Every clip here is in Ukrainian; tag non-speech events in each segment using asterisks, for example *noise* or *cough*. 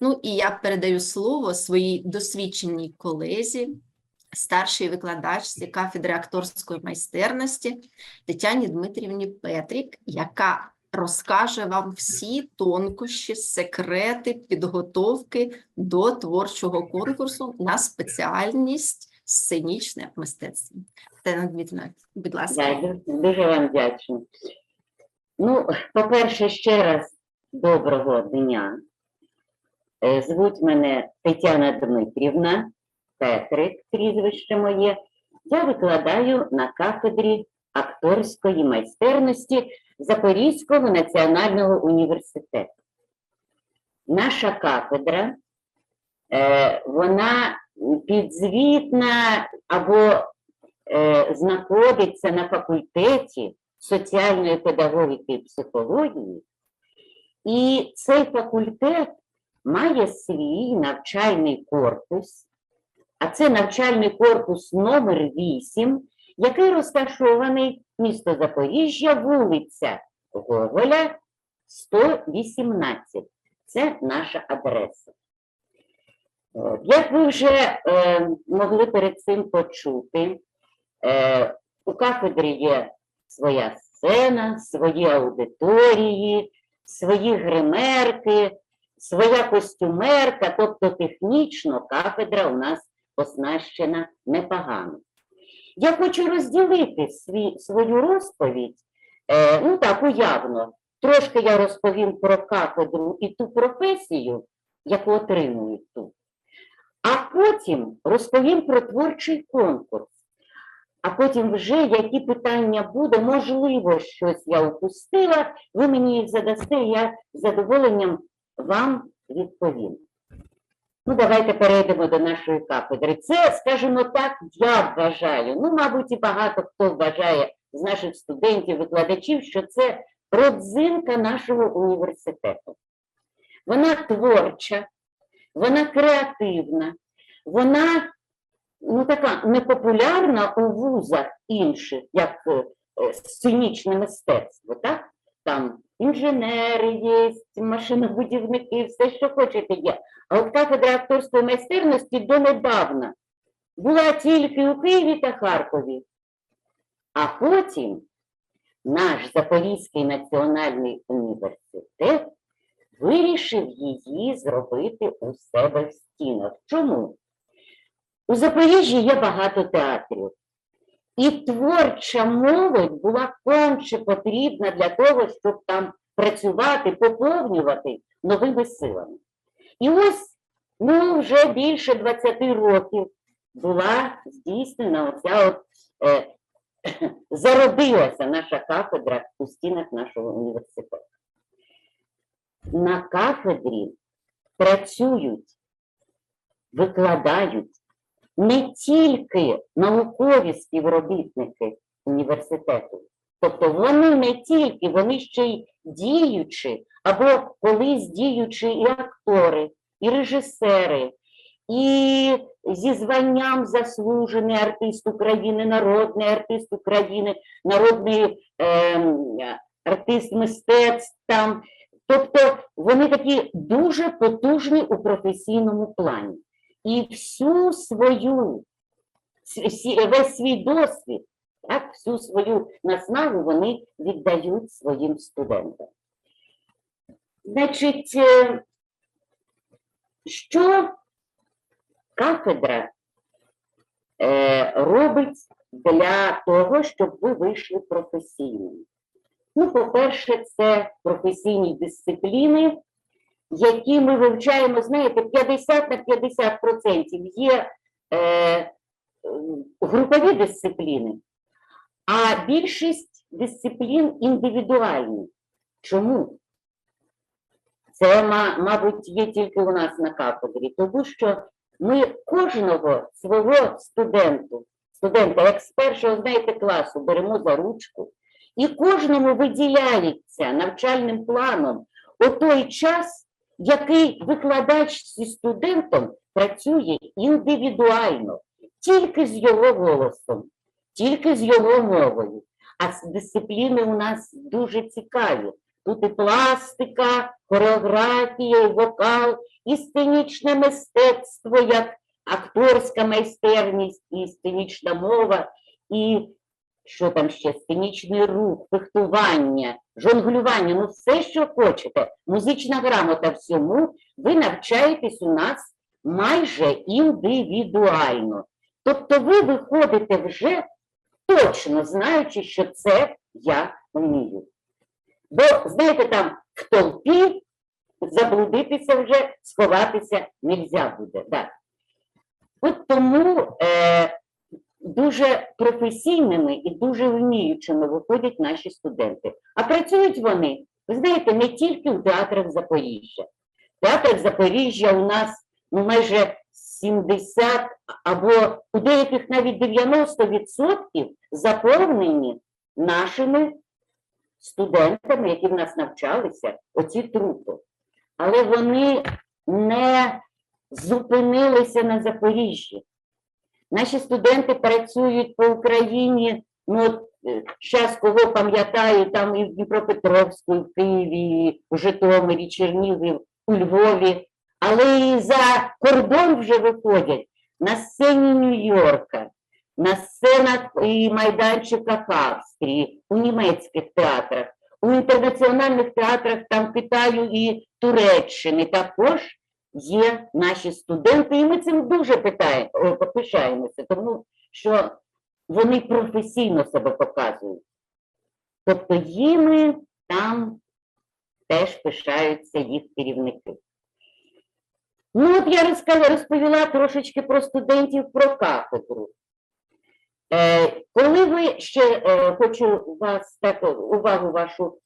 Ну і я передаю слово своїй досвідченій колезі, старшій викладачці кафедри акторської майстерності Тетяні Дмитрівні Петрік, яка розкаже вам всі тонкощі, секрети підготовки до творчого конкурсу на спеціальність сценічне мистецтво. Тетяна Дмитрівна, будь ласка. Дуже вам вдячна. Ну, по-перше, ще раз доброго дня. Е, Звуть мене Тетяна Дмитрівна, Петрик, прізвище моє. Я викладаю на кафедрі акторської майстерності Запорізького національного університету. Наша кафедра, е, вона підзвітна або е, знаходиться на факультеті соціальної педагогіки і психології, і цей факультет має свій навчальний корпус, а це навчальний корпус номер 8, який розташований місто Запоріжжя, вулиця Гоголя, 118. Це наша адреса. Як ви вже е, могли перед цим почути, е, у кафедрі є своя сцена, свої аудиторії, свої гримерки, своя костюмерка, тобто технічно кафедра у нас оснащена непогано. Я хочу розділити свій, свою розповідь, е, ну так, уявно. Трошки я розповім про кафедру і ту професію, яку отримують тут. А потім розповім про творчий конкурс. А потім вже які питання буде, можливо, щось я упустила, ви мені їх задасте, я з задоволенням вам відповім. Ну, давайте перейдемо до нашої кафедри. Це, скажімо так, я вважаю, ну, мабуть, і багато хто вважає з наших студентів, викладачів, що це родзинка нашого університету. Вона творча, вона креативна, вона ну, така непопулярна у вузах інших, як е, сценічне мистецтво, так? Там інженери є, машинобудівники, все, що хочете є. А от кафедра акторської майстерності донедавна була тільки у Києві та Харкові. А потім наш Запорізький національний університет вирішив її зробити у себе в стінах. Чому? У Запоріжжі є багато театрів. І творча молодь була конче потрібна для того, щоб там працювати, поповнювати новими силами. І ось ну, вже більше 20 років була здійснена оця от, е, *clears throat* зародилася наша кафедра у стінах нашого університету. На кафедрі працюють, викладають не тільки наукові співробітники університету, тобто вони не тільки, вони ще й діючі, або колись діючі і актори, і режисери, і зі званням заслужений артист України, народний артист України, народний ем, артист мистецтв там. Тобто вони такі дуже потужні у професійному плані. І всю свою, весь свій досвід, так, всю свою наснагу вони віддають своїм студентам. Значить, е, що кафедра е, робить для того, щоб ви вийшли професійними? Ну, по-перше, це професійні дисципліни, які ми вивчаємо, знаєте, 50 на 50 процентів є е, групові дисципліни, а більшість дисциплін індивідуальні. Чому? Це, мабуть, є тільки у нас на кафедрі, тому що ми кожного свого студенту, студента, як з першого, знаєте, класу, беремо за ручку, і кожному виділяється навчальним планом у той час, який викладач зі студентом працює індивідуально, тільки з його голосом, тільки з його мовою. А дисципліни у нас дуже цікаві. Тут і пластика, хореографія, і вокал, і сценічне мистецтво, як акторська майстерність, і сценічна мова, і що там ще? Сценічний рух, фехтування, жонглювання, ну все, що хочете. Музична грамота всьому, ви навчаєтесь у нас майже індивідуально. Тобто ви виходите вже точно знаючи, що це я вмію. Бо, знаєте, там в толпі заблудитися вже, сховатися нельзя буде. Да. От тому е, дуже професійними і дуже вміючими виходять наші студенти. А працюють вони, ви знаєте, не тільки у театрах Запоріжжя. В театрах Запоріжжя у нас ну, майже 70 або у деяких навіть 90% заповнені нашими студентами, які в нас навчалися, оці трупи. Але вони не зупинилися на Запоріжжі. Наші студенти працюють по Україні, ну, зараз кого пам'ятаю, там і в Дніпропетровську, і в Києві, і в Житомирі, Чернігові, у Львові, але і за кордон вже виходять. На сцені Нью-Йорка, на сценах і майданчиках Австрії, у німецьких театрах, у інтернаціональних театрах там Китаю і Туреччини також є наші студенти, і ми цим дуже питаємо, о, пишаємося, тому що вони професійно себе показують. Тобто їми там теж пишаються їх керівники. Ну, от я розповіла трошечки про студентів про кафедру. Е, коли ви ще е, хочу вас так увагу вашу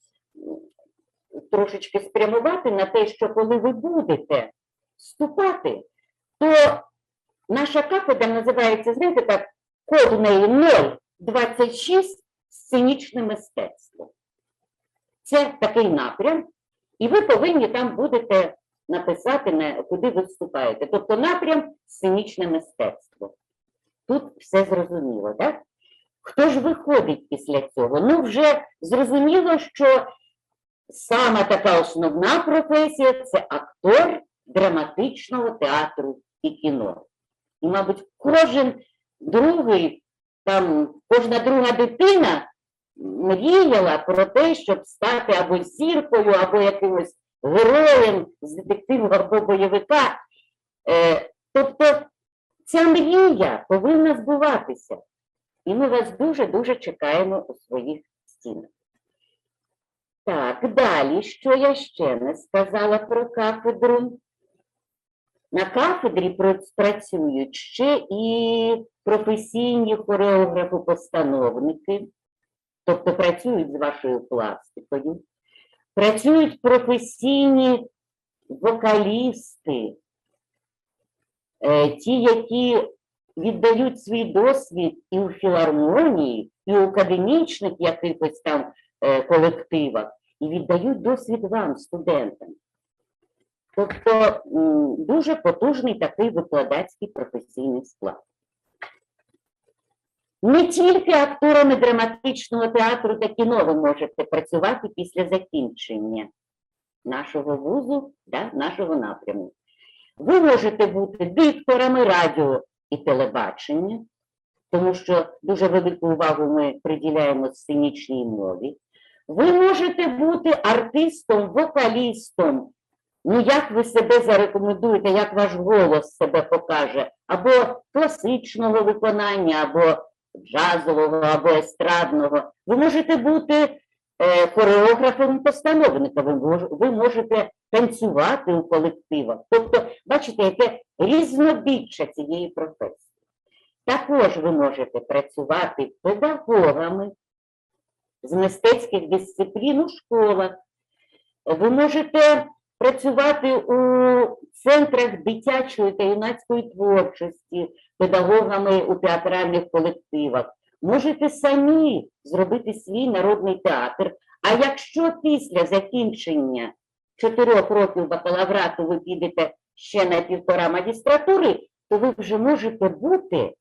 трошечки спрямувати на те, що коли ви будете вступати, то наша кафедра називається, знаєте, так, код у неї 026 сценічне мистецтво. Це такий напрям, і ви повинні там будете написати, на, куди ви вступаєте. Тобто напрям сценічне мистецтво. Тут все зрозуміло, так? Хто ж виходить після цього? Ну, вже зрозуміло, що сама така основна професія це актор драматичного театру і кіно. І, мабуть, кожен другий, там, кожна друга дитина мріяла про те, щоб стати або зіркою, або якимось героєм з детективу або бойовика. Е, тобто ця мрія повинна збуватися. І ми вас дуже-дуже чекаємо у своїх стінах. Так, далі, що я ще не сказала про кафедру? На кафедрі працюють ще і професійні хореографи-постановники, тобто працюють з вашою пластикою, працюють професійні вокалісти, е, ті, які віддають свій досвід і у філармонії, і у академічних якихось там е, колективах, і віддають досвід вам, студентам. Тобто дуже потужний такий викладацький професійний склад. Не тільки акторами драматичного театру та кіно ви можете працювати після закінчення нашого вузу, да, нашого напряму. Ви можете бути дикторами радіо і телебачення, тому що дуже велику увагу ми приділяємо сценічній мові. Ви можете бути артистом, вокалістом. Ну, як ви себе зарекомендуєте, як ваш голос себе покаже, або класичного виконання, або джазового, або естрадного. Ви можете бути е, хореографом постановника, ви, ви можете танцювати у колективах. Тобто, бачите, яке різнобіччя цієї професії. Також ви можете працювати педагогами з мистецьких дисциплін у школах. Ви можете працювати у центрах дитячої та юнацької творчості, педагогами у театральних колективах. Можете самі зробити свій народний театр. А якщо після закінчення чотирьох років бакалаврату ви підете ще на півтора магістратури, то ви вже можете бути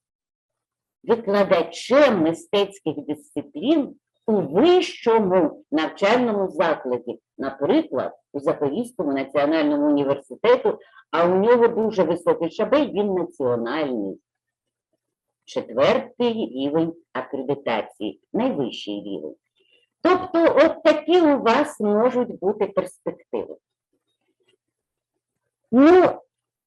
викладачем мистецьких дисциплін у вищому навчальному закладі, наприклад, у Запорізькому національному університету, а у нього дуже високий шабель, він національний. Четвертий рівень акредитації, найвищий рівень. Тобто, от такі у вас можуть бути перспективи. Ну,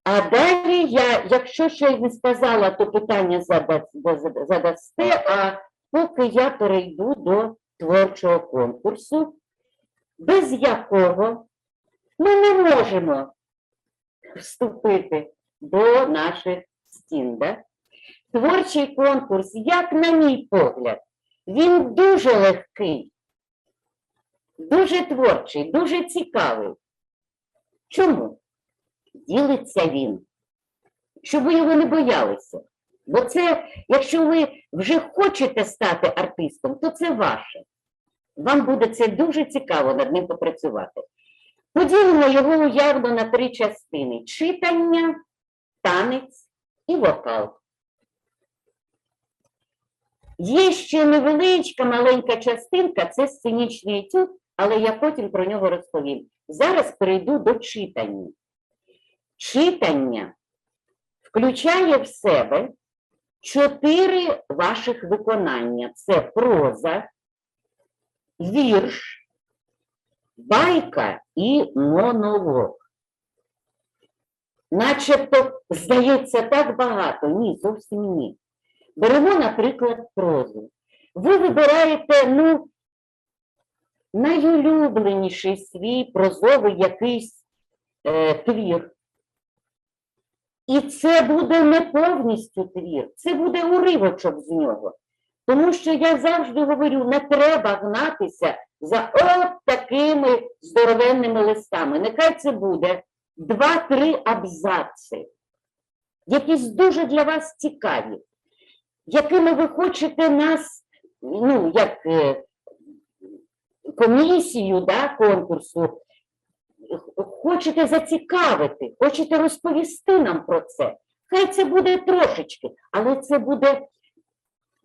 а далі я, якщо ще й не сказала, то питання зада- зада- задасте, а поки я перейду до творчого конкурсу, без якого ми не можемо вступити до наших стін. Да? Творчий конкурс, як на мій погляд, він дуже легкий, дуже творчий, дуже цікавий. Чому? Ділиться він, щоб його не боялися. Бо це, якщо ви вже хочете стати артистом, то це ваше. Вам буде це дуже цікаво над ним попрацювати. Поділимо його уявно на три частини: читання, танець і вокал. Є ще невеличка маленька частинка, це сценічний етюд, але я потім про нього розповім. Зараз перейду до читання. Читання включає в себе чотири ваших виконання: це проза, вірш, байка і монолог. Начебто, здається, так багато. Ні, зовсім ні. Беремо, наприклад, прозу. Ви вибираєте, ну, найулюбленіший свій прозовий якийсь е, твір. І це буде не повністю твір, це буде уривочок з нього. Тому що я завжди говорю, не треба гнатися за от такими здоровенними листами. Нехай це буде два-три абзаци, якісь дуже для вас цікаві, якими ви хочете нас, ну, як е, комісію да, конкурсу, хочете зацікавити, хочете розповісти нам про це. Хай це буде трошечки, але це буде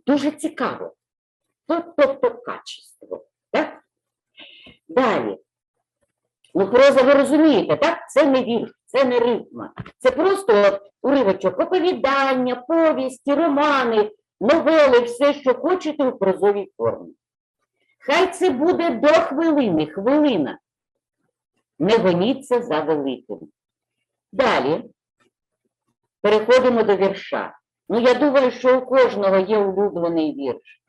дуже цікаво. Тобто, качество. Так? Далі. Ну, проза ви розумієте, так? Це не вірш, це не рифма. Це просто уривочок оповідання, повісті, романи, новели, все, що хочете у прозовій формі. Хай це буде до хвилини, хвилина. Не гоніться за великим. Далі переходимо до вірша. Ну, я думаю, що у кожного є улюблений вірш.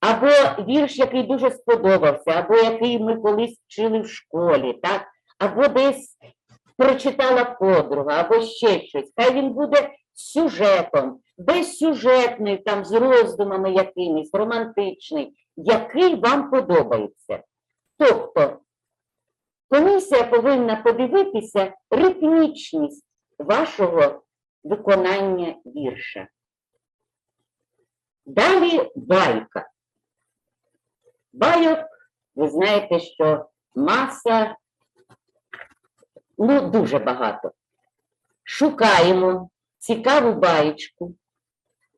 Або вірш, який дуже сподобався, або який ми колись вчили в школі, так? або десь прочитала подруга, або ще щось. Хай він буде сюжетом, безсюжетний, там, з роздумами якимись, романтичний, який вам подобається. Тобто, комісія повинна подивитися ритмічність вашого виконання вірша. Далі байка. Байок, ви знаєте, що маса, ну, дуже багато. Шукаємо цікаву баєчку,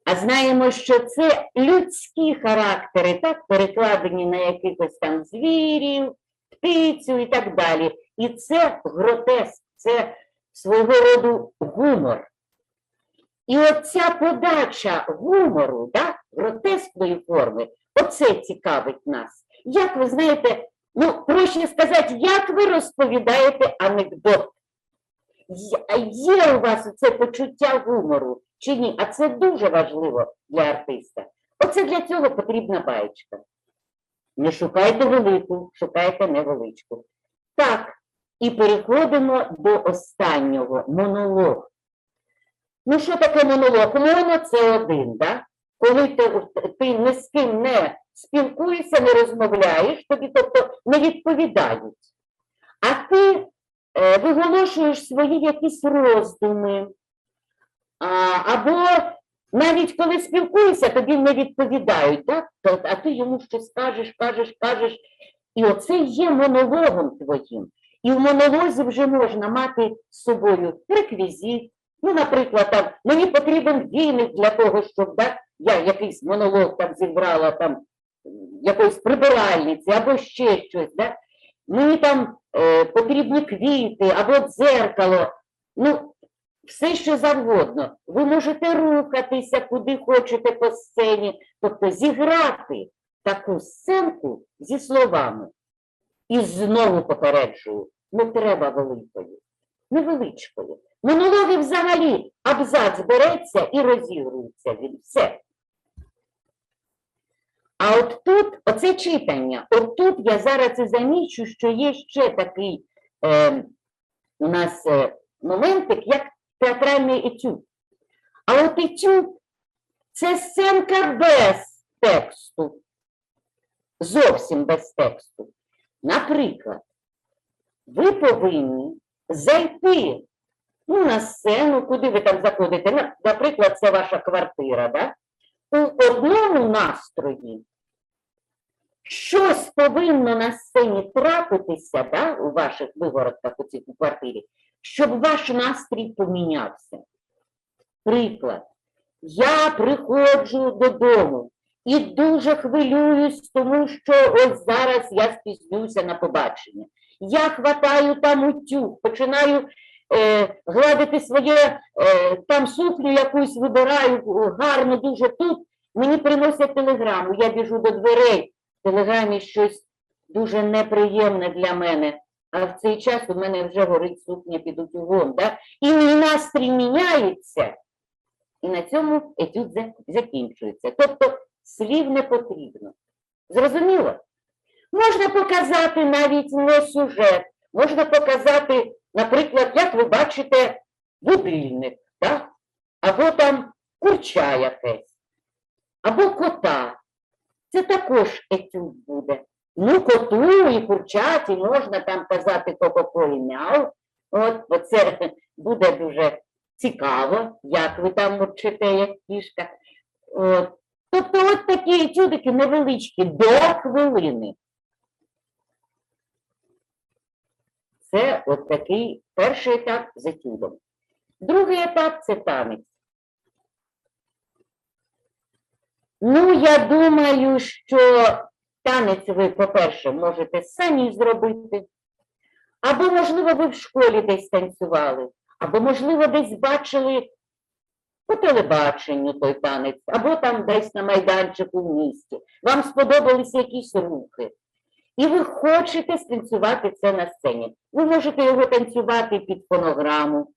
а знаємо, що це людські характери, так, перекладені на якихось там звірів, птицю і так далі. І це гротеск, це свого роду гумор. І оця подача гумору, да, гротескної форми, оце цікавить нас. Як ви знаєте, ну, проще сказати, як ви розповідаєте анекдот? Є- у вас це почуття гумору чи ні? А це дуже важливо для артиста. Оце для цього потрібна баєчка. Не шукайте велику, шукайте невеличку. Так, і переходимо до останнього монолог. Ну, що таке монолог? Моно це один, да? Коли ти, ти ні з ким не спілкуєшся, не розмовляєш, тобі тобто не відповідають. А ти е, виголошуєш свої якісь роздуми. А, або навіть коли спілкуєшся, тобі не відповідають, так? А ти йому щось кажеш, кажеш, кажеш. І оце є монологом твоїм. І в монолозі вже можна мати з собою реквізит. Ну, наприклад, там, мені потрібен віник для того, щоб да, я якийсь монолог там зібрала там якоїсь прибиральниці або ще щось. Да? Мені там е, потрібні квіти або дзеркало. Ну, все, що завгодно. Ви можете рухатися куди хочете по сцені, тобто зіграти таку сценку зі словами. І знову попереджую, не треба великою, невеличкою. Монологи взагалі абзац береться і розігрується він. Все. А от тут, оце читання, от тут я зараз і замічу, що є ще такий е, у нас е, моментик, як театральний етюд. А от етюд це сценка без тексту. Зовсім без тексту. Наприклад, ви повинні зайти ну, на сцену, куди ви там заходите. Наприклад, це ваша квартира, да? у одному настрої. Щось повинно на сцені трапитися да, у ваших вигородках у цій квартирі, щоб ваш настрій помінявся. Приклад. Я приходжу додому і дуже хвилююсь, тому що ось зараз я спізнюся на побачення. Я хватаю там утюг, починаю е, гладити своє е, там сукню якусь вибираю гарно дуже тут. Мені приносять телеграму. Я біжу до дверей. В телеграмі щось дуже неприємне для мене. А в цей час у мене вже горить сукня під утюгом. Да? І мій настрій міняється. І на цьому етюд закінчується. Тобто слів не потрібно. Зрозуміло? Можна показати навіть не сюжет, можна показати, наприклад, як ви бачите, будильник, так? або там курча якесь, або кота. Це також етюд буде. Ну, коту і курчаті можна там казати кокополі мяу. От, це *laughs* буде дуже цікаво, як ви там мурчите, як кішка. От. Тобто от такі етюдики невеличкі, до хвилини. Це от такий перший етап з етюдом. Другий етап це танець. Ну, я думаю, що танець ви, по-перше, можете самі зробити. Або, можливо, ви в школі десь танцювали, або, можливо, десь бачили по телебаченню той танець, або там десь на майданчику в місті. Вам сподобалися якісь рухи. І ви хочете станцювати це на сцені. Ви можете його танцювати під фонограму.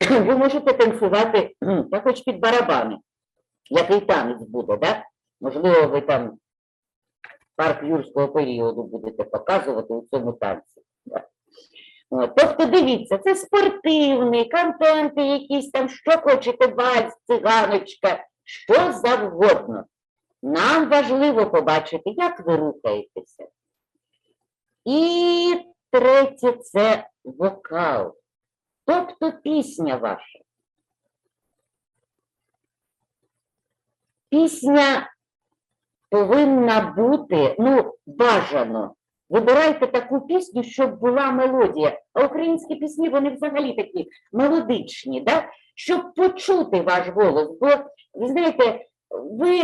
*clears throat* Ви можете танцювати *clears throat* та хоч під барабани. Який танець буде, да? Можливо, ви там парк юрського періоду будете показувати у цьому танці. Тобто, дивіться, це спортивний, контенти якісь там, що хочете, вальс, циганочка, що завгодно. Нам важливо побачити, як ви рухаєтеся. І третє це вокал, тобто пісня ваша. Пісня повинна бути, ну, бажано. Вибирайте таку пісню, щоб була мелодія. А українські пісні, вони взагалі такі мелодичні, да? щоб почути ваш голос. Бо, ви знаєте, ви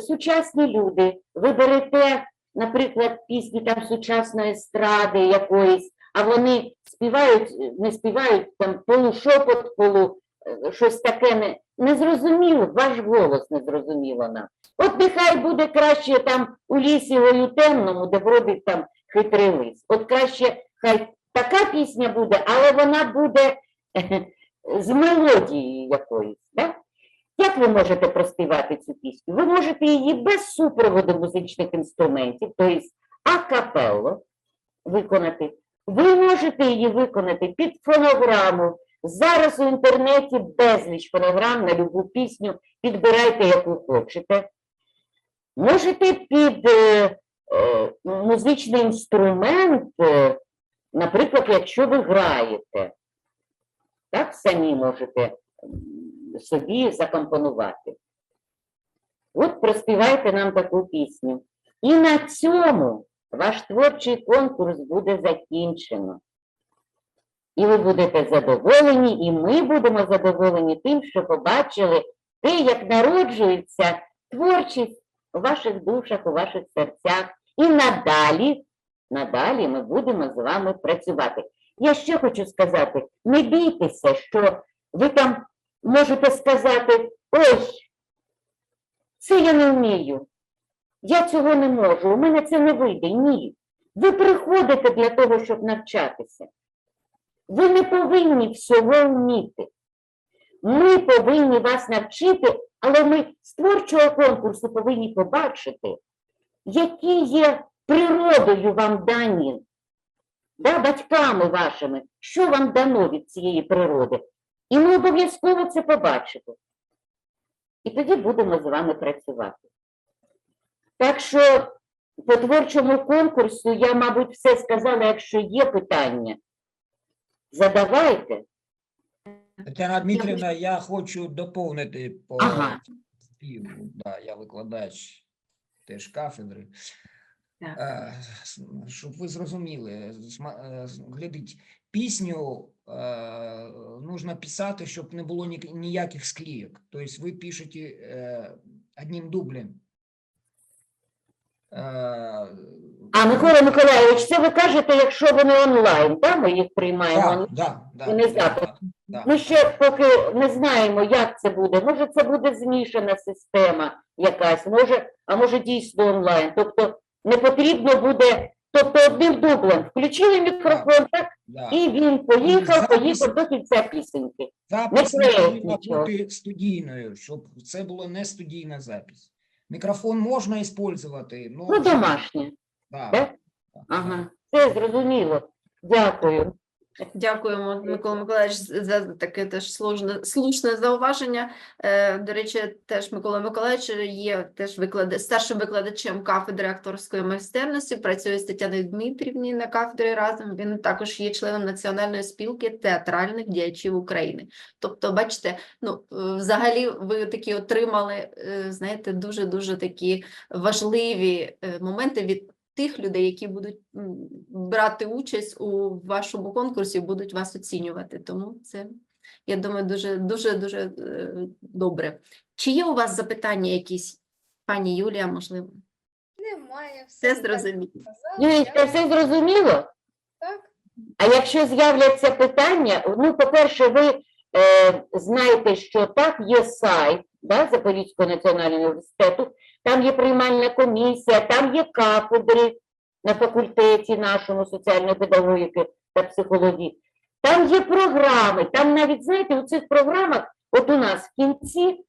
сучасні люди, ви берете, наприклад, пісні там сучасної естради якоїсь, а вони співають, не співають там полушепот, полу е, щось таке не, незрозуміло, ваш голос незрозуміло нам. От нехай буде краще там у лісі гою темному, де бродить там хитрий лис. От краще хай така пісня буде, але вона буде *laughs* з мелодією якоюсь. Да? Як ви можете проспівати цю пісню? Ви можете її без супроводу музичних інструментів, тобто акапелло виконати. Ви можете її виконати під фонограму. Зараз у інтернеті безліч фонограм на любу пісню. Підбирайте, яку хочете. Можете під е, е, музичний інструмент, е, наприклад, якщо ви граєте, так самі можете собі закомпонувати. От проспівайте нам таку пісню. І на цьому ваш творчий конкурс буде закінчено. І ви будете задоволені, і ми будемо задоволені тим, що побачили те, як народжується творчість у ваших душах, у ваших серцях. І надалі, надалі ми будемо з вами працювати. Я ще хочу сказати: не бійтеся, що ви там можете сказати: ой, це я не вмію. Я цього не можу, у мене це не вийде. Ні. Ви приходите для того, щоб навчатися. Ви не повинні всього вміти. Ми повинні вас навчити, але ми з творчого конкурсу повинні побачити, які є природою вам дані, да, батьками вашими, що вам дано від цієї природи. І ми обов'язково це побачимо. І тоді будемо з вами працювати. Так що по творчому конкурсу я, мабуть, все сказала, якщо є питання, задавайте. Тетяна Дмитрівна, я хочу доповнити по Ага. співу. Да, я викладач теж кафедри. Так. Е, с- Щоб ви зрозуміли, сма- е, глядіть, пісню е, нужно писати, щоб не було ні- ніяких склеек. Тобто ви пишете е, одним дублем. Е, А Микола Миколайович, це ви кажете, якщо вони онлайн, так? Ми їх приймаємо да, да, і не да, да. Ми ще поки не знаємо, як це буде. Може, це буде змішана система якась, може, а може дійсно онлайн. Тобто не потрібно буде, тобто одним дублем включили мікрофон, так, да. і він поїхав, запис- поїхав до кінця пісеньки. Запис Не нічого. бути студійною, щоб це було не студійна запись. Мікрофон можна використовувати, ну, Ну, домашнє. да, да? Ага, все зрозуміло. Дякую. Дякуємо, Микола Миколаївич, за таке теж сложне, слушне зауваження. Е, До речі, теж Микола Миколаївич є теж викладач, старшим викладачем кафедри акторської майстерності, працює з Тетяною Дмитрівною на кафедрі разом. Він також є членом Національної спілки театральних діячів України. Тобто, бачите, ну е, взагалі ви такі отримали, е, знаєте, дуже дуже такі важливі моменти від тих людей, які будуть брати участь у вашому конкурсі, будуть вас оцінювати. Тому це, я думаю, дуже дуже дуже е, добре. Чи є у вас запитання якісь, пані Юлія, можливо? Немає, Все все зрозуміло. Юлічка, все зрозуміло? Так, А якщо з'являться питання, ну, по-перше, ви е, знаєте, що так, є сайт да, Запорізького національного університету, там є приймальна комісія, там є кафедри на факультеті нашому соціальної педагогіки та психології. Там є програми, там навіть, знаєте, у цих програмах, от у нас в кінці,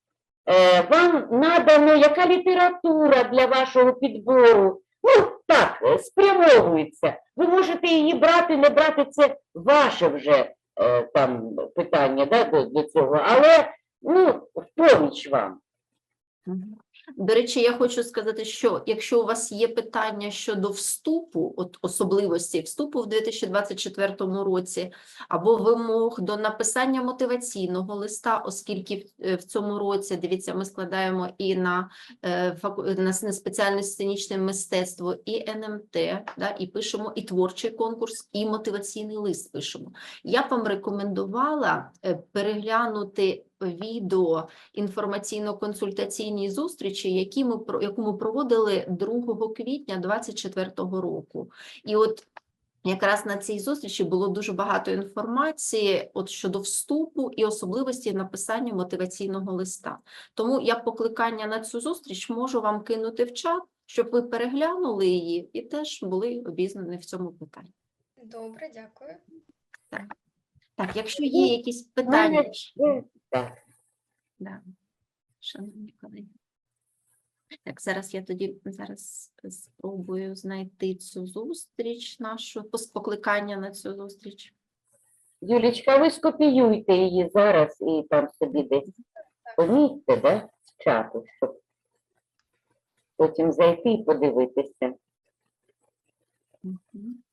е, вам надано, яка література для вашого підбору. Ну, так, е, спрямовується. Ви можете її брати, не брати, це ваше вже е, там питання да, до, до цього, але ну, в поміч вам. До речі, я хочу сказати, що якщо у вас є питання щодо вступу, от особливості вступу в 2024 році, або вимог до написання мотиваційного листа, оскільки в, е, цьому році, дивіться, ми складаємо і на, е, на спеціальне сценічне мистецтво, і НМТ, да, і пишемо і творчий конкурс, і мотиваційний лист пишемо. Я б вам рекомендувала е, переглянути відео інформаційно-консультаційній зустрічі, які ми яку ми проводили 2 квітня 2024 року. І от якраз на цій зустрічі було дуже багато інформації от щодо вступу і особливості написання мотиваційного листа. Тому я покликання на цю зустріч можу вам кинути в чат, щоб ви переглянули її і теж були обізнані в цьому питанні. добре, дякую. Так, якщо є якісь питання, Так. Да. Шановні колеги. Так, зараз я тоді зараз спробую знайти цю зустріч нашу, покликання на цю зустріч. Юлічка, ви скопіюйте її зараз і там собі десь помітьте, да, з чату, щоб потім зайти і подивитися. Мгм.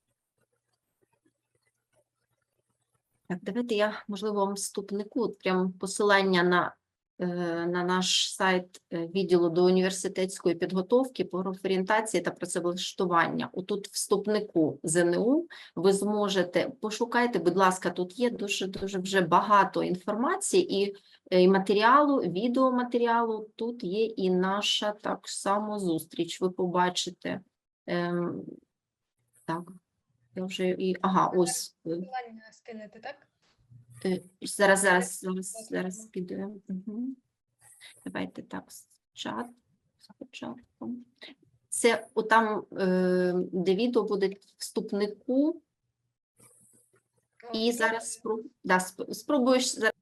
Так, давайте я, можливо, вам вступнику, от прям посилання на е, на наш сайт е, відділу до університетської підготовки, профорієнтації та працевлаштування. Отут вступнику ЗНУ ви зможете пошукайте, будь ласка, тут є дуже дуже вже багато інформації і, е, і матеріалу, відеоматеріалу. Тут є і наша так само зустріч. Ви побачите. Ем, так, я вже і ага, ось. е, Посилання скинете, так? Е, Зараз, зараз, зараз, зараз піду. Угу. Давайте так, чат спочатку. Це отам, е, де відео буде вступнику, і зараз спроб... да, спробуєш зараз.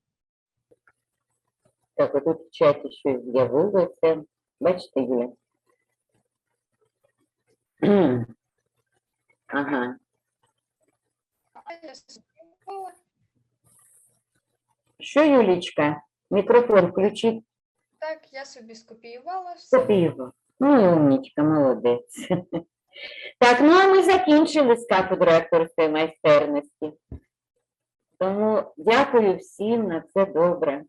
Так, отут в чаті щось з'явилося. Бачите, Юля? *clears throat* Ага. Що, Юлічка? Мікрофон включіть Так, я собі скопіювала все. собі. Ну, і умнічка, молодець. *laughs* Так, ну а ми закінчили з кафедрою акторської майстерності. Тому дякую всім на це добре.